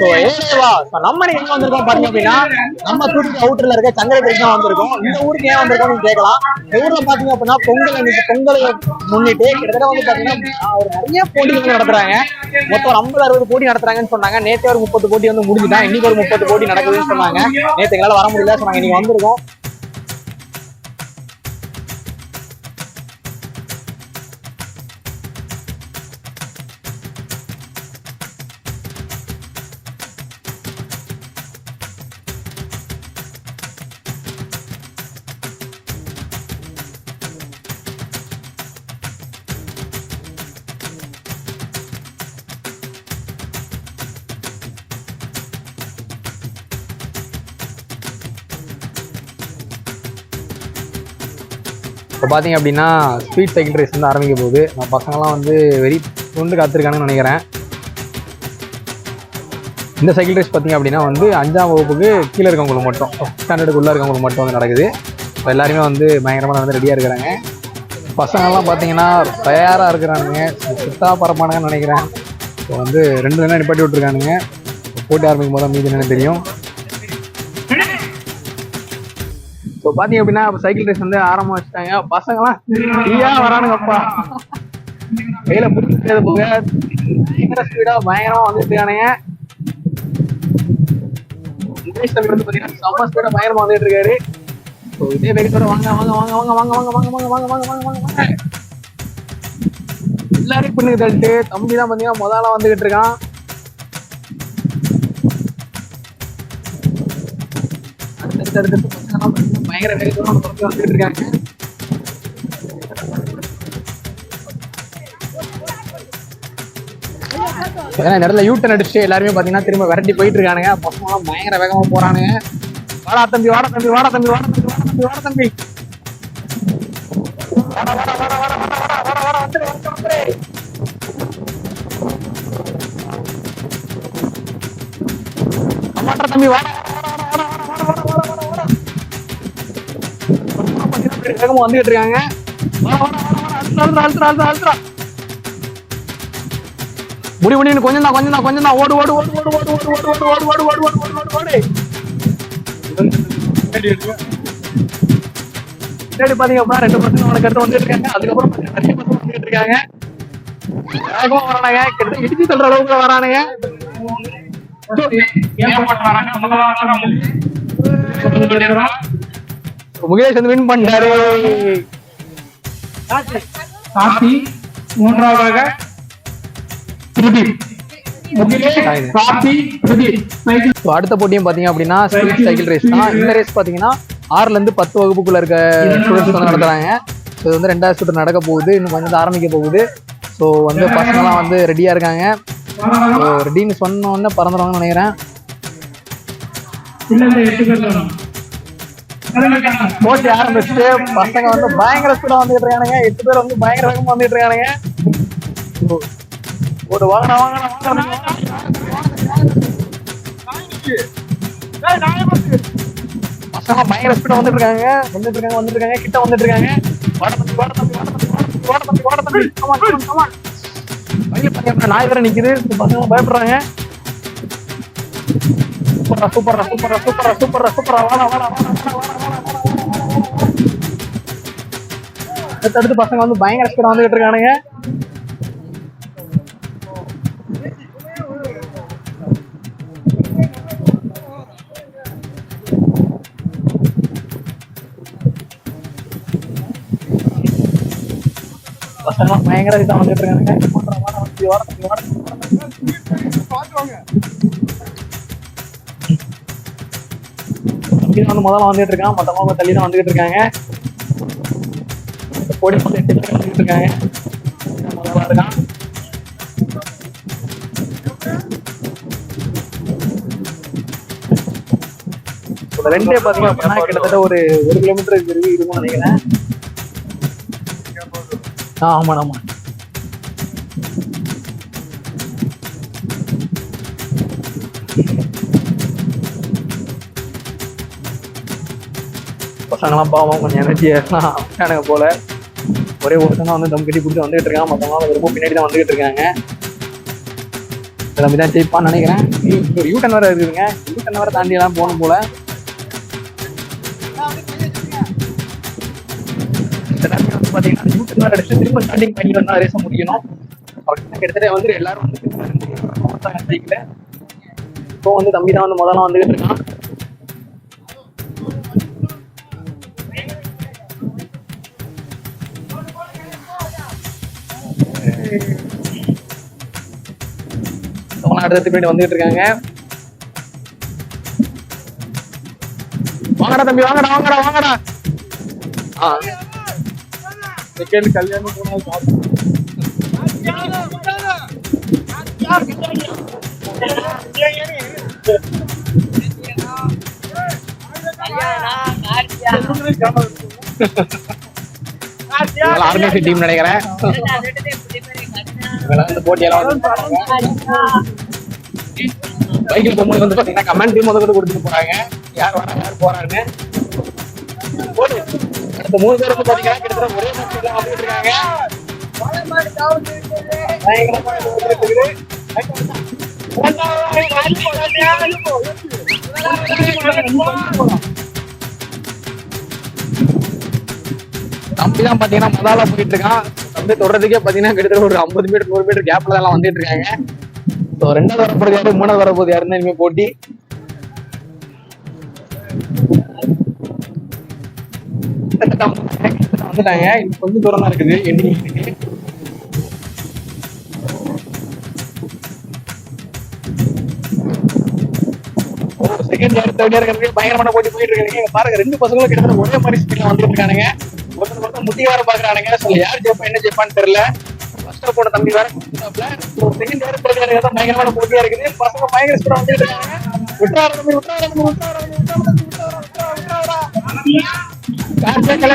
So ஏவா so நம்ம இன்னைக்கு எங்க வந்திருக்கோம் பாத்தீங்க அப்படின்னா நம்ம தூத்துக்குடி அவுட்டர்ல இருக்க சங்கரகிரிக்கு தான் வந்திருக்கோம். இந்த ஊருக்கு ஏன் வந்திருக்கோம்னு கேட்கலாம். இந்த ஊர்ல பாத்தீங்க அப்படின்னா பொங்கல் அன்னைக்கு பொங்கலை முன்னிட்டு கிட்டத்தட்ட வந்து பாத்தீங்கன்னா ஒரு நிறைய போட்டிகள் நடத்துறாங்க. மொத்தம் ஒரு ஐம்பது அறுபது போட்டி நடத்துறாங்கன்னு சொன்னாங்க. நேற்று ஒரு முப்பது போட்டி வந்து முடிஞ்சுட்டா இன்னைக்கு ஒரு முப்பது போட்டி நடக்குதுன்னு சொன்னாங்க. நேற்று எங்களால் வர முடியல சொன்னாங்க. இன்னைக்கு வந்திருக்கோம். இப்போ பார்த்தீங்க அப்படின்னா ஸ்வீட் சைக்கிள் ரேஸ் வந்து ஆரம்பிக்க போகுது. நம்ம பசங்களாம் வந்து வெறி கொண்டு காத்திருக்காங்கன்னு நினைக்கிறேன். இந்த சைக்கிள் ரேஸ் பார்த்தீங்க அப்படின்னா வந்து அஞ்சாம் வகுப்புக்கு கீழே இருக்கவங்களுக்கு மட்டும் ஸ்டாண்டர்டுக்குள்ளே இருக்கவங்களுக்கு மட்டும் வந்து நடக்குது. இப்போ எல்லாருமே வந்து பயங்கரமாக வந்து ரெடியாக இருக்கிறாங்க. பசங்கள்லாம் பார்த்தீங்கன்னா தயாராக இருக்கிறானுங்க. சுத்தா பரப்பானுங்கன்னு நினைக்கிறேன். இப்போ வந்து ரெண்டு தினம் நிப்பாட்டி விட்ருக்கானுங்க போட்டி ஆரம்பிக்கும் போது தான் மீதி என்னென்னு தெரியும். ஸோ பார்த்தீங்க அப்படின்னா இப்போ சைக்கிள் ரேஸ் வந்து ஆரம்ப வச்சுட்டாங்க பசங்களாம் ஃப்ரீயா வரானுங்கப்பா கையில பிடிச்சது போக பயங்கர ஸ்பீடா பயங்கரமா வந்துட்டு இருக்கானுங்க இங்கிலீஷ் தமிழ் வந்து பார்த்தீங்கன்னா செம்ம ஸ்பீடா பயங்கரமா வந்துட்டு இருக்காரு இதே வேகத்தோட வாங்க வாங்க வாங்க வாங்க வாங்க வாங்க வாங்க வாங்க வாங்க வாங்க வாங்க வாங்க வாங்க எல்லாரையும் பின்னுக்கு தள்ளிட்டு தம்பி தான் பார்த்தீங்கன்னா முதல்ல வந்துகிட்டு இருக்கான் அடுத்தடுத்து அடுத்தடுத்து பயங்கர வந்துட்டு இருக்காங்க. ஏன்னா இடத்துல யூட்டன் அடிச்சுட்டு எல்லாருமே பார்த்தீங்கன்னா திரும்ப விரட்டி போயிட்டு இருக்கானுங்க. பசங்களாம் பயங்கர வேகமா போறானுங்க. வாடா தம்பி வாடா தம்பி வாடா தம்பி வாடா தம்பி வாடா தம்பி வாடா தம்பி. வாடா, வாடா, வாடா, வாடா, வாடா, வாடா, வாடா, வாடா, வந்துரு, வந்துரு, வந்துரு. தம்பி வாடா, வேகமா வந்துகிட்டு இருக்காங்க முடி முடி கொஞ்சம் தான் கொஞ்சம் தான் கொஞ்சம் தான் ஓடு ஓடு ஓடு ஓடு ஓடு ஓடு ஓடு ஓடு ஓடு ஓடு ஓடு ஓடு ஓடு ஓடு ஓடு பின்னாடி பாத்தீங்க ரெண்டு பசங்க உனக்கு அடுத்து வந்துட்டு இருக்காங்க அதுக்கப்புறம் நிறைய பசங்க வந்துட்டு இருக்காங்க வேகமா வரானுங்க கிட்ட இடிச்சு சொல்ற அளவுக்கு வரானுங்க முகேஷ் வந்து வின் பண்ணிட்டாரு. கார்த்தி. மூன்றாவதாக பிரதீப். அடுத்த போட்டியும் பாத்தீங்க அப்படின்னா ஸ்பீட் சைக்கிள் ரேஸ் தான். இந்த ரேஸ் பாத்தீங்கன்னா ஆறுல இருந்து பத்து வகுப்புக்குள்ள இருக்க ஸ்டூடெண்ட்ஸ் வந்து நடத்துறாங்க. ஸோ இது வந்து ரெண்டாவது சுற்று நடக்க போகுது. இன்னும் கொஞ்சம் ஆரம்பிக்க போகுது. ஸோ வந்து பசங்கலாம் வந்து ரெடியா இருக்காங்க. ஸோ ரெடின்னு சொன்ன உடனே பறந்துடுவாங்கன்னு நினைக்கிறேன். போட்டி ஆரம்பிச்சுட்டு பசங்க வந்து பயங்கர ஸ்பீடா வந்துட்டு இருக்கானுங்க. எட்டு பேர் வந்து பயங்கர வேகமா வந்துட்டு இருக்கானுங்க. ஒரு வாங்கடா வாங்கடா பசங்க பயங்கர ஸ்பீடா வந்துட்டு இருக்காங்க. வந்துட்டு இருக்காங்க வந்துட்டு இருக்காங்க. கிட்ட வந்துட்டு இருக்காங்க. வாட தம்பி வாட தம்பி வாட தம்பி வாட தம்பி வாட தம்பி கமான் கமான் கமான் வயல நாய் வேற நிக்குது. இந்த பசங்க பயப்படுறாங்க. சூப்பரா சூப்பரா சூப்பரா சூப்பரா சூப்பரா சூப்பரா வாடா வாடா வாடா வாடா. அடுத்தடுத்து பசங்க வந்து பயங்கர ஸ்பீடாக வந்துகிட்டு இருக்கானுங்க. பசங்களாம் பயங்கர இதாக வந்துட்டு இருக்கானுங்க. வந்து முதல்ல வந்துட்டு இருக்காங்க மொத்தமாக தள்ளி தான் வந்துகிட்டு இருக்காங்க. ஓடி பண்ணிட்டு இருக்காங்க. இருக்கான் ரெண்டே பாத்தீங்கன்னா கிட்டத்தட்ட ஒரு கிலோமீட்டர் இருக்கு இருக்கும் நினைக்கிறேன். ஆ ஆமா ஆமா. பசங்களாம் பாவம் கொஞ்சம் எனர்ஜியாக இருக்கானுங்க போல. ஒரே ஒருத்தனா வந்து தம் கட்டி பிடிச்சி வந்துகிட்டு இருக்கான் மற்றவங்க ரொம்ப பின்னாடி தான் வந்துகிட்டு இருக்காங்க. தம்பி தான் ஜெயிப்பான்னு நினைக்கிறேன். ஒரு யூ டர்ன் வேறு இருக்குதுங்க யூ டர்ன் வேறு தாண்டி எல்லாம் போகணும் போல். பார்த்தீங்கன்னா யூ டர்ன் வேறு அடிச்சு திரும்ப ஸ்டார்டிங் பண்ணி வந்தால் ரேச முடியணும் கிட்டத்தட்ட வந்து எல்லாரும் வந்து ஜெயிக்கல இப்போ வந்து தம்பி தான் வந்து முதல்ல வந்துகிட்டு இருக்கான். சோனா அடுத்த பின்னாடி வந்துகிட்டு இருக்காங்க. வாங்கடா தம்பி வாங்கடா வாங்கடா வாங்கடா. ஆ. செகண்ட் கல்யாணம் போனா சாப்பிடு. இதெல்லாம் டீம் நினைக்கிறேன் இதெல்லாம் இந்த போட்டியெல்லாம் பைக்கில் போகும்போது வந்து பார்த்தீங்கன்னா கமெண்ட் டீம் முதல்ல கொடுத்துட்டு போறாங்க யார் வரா யார் போகிறாருன்னு அடுத்த மூணு பேர் வந்து பாத்தீங்கன்னா கிட்டத்தட்ட ஒரே வந்துட்டு இருக்காங்க. தம்பி தான் பாத்தீங்கன்னா முதல்ல போயிட்டு இருக்கான். தம்பி தொடர்றதுக்கே பாத்தீங்கன்னா கிட்டத்தட்ட ஒரு ஐம்பது மீட்டர் நூறு மீட்டர் கேப்ல எல்லாம் வந்துட்டு இருக்காங்க. ஸோ ரெண்டாவது வரப்போறது யாரு? மூணாவது வரப்போது யாருன்னு இனிமே போட்டி. வந்துட்டாங்க. இன்னும் கொஞ்சம் தூரம் தான் இருக்குது செகண்ட் இயர் தேர்ட் இயர் பயங்கரமான போட்டி போயிட்டு இருக்காங்க. பாருங்க ரெண்டு பசங்களும் கிட்டத்தட்ட ஒரே மாதிரி ஸ்பீட்ல வந்துட்டு இருக்கானுங்க. ஒருத்தர் ஒருத்தர் பாக்குறானுங்க ஸோ யார் ஜெயிப்பா என்ன ஜெயிப்பான்னு தெரியல ஃபர்ஸ்ட் போன தம்பி வேற செகண்ட் இயர் தேர்ட் இயர் பயங்கரமான போட்டியா இருக்குது பசங்க பயங்கர ஸ்பீடா வந்துட்டு இருக்காங்க விட்டுறாரு தம்பி விட்டுறாரு தம்பி விட்டுறாரு தம்பி விட்டுறாரு தம்பி விட்டுறாரு விட்டுறாரு கார்த்திகை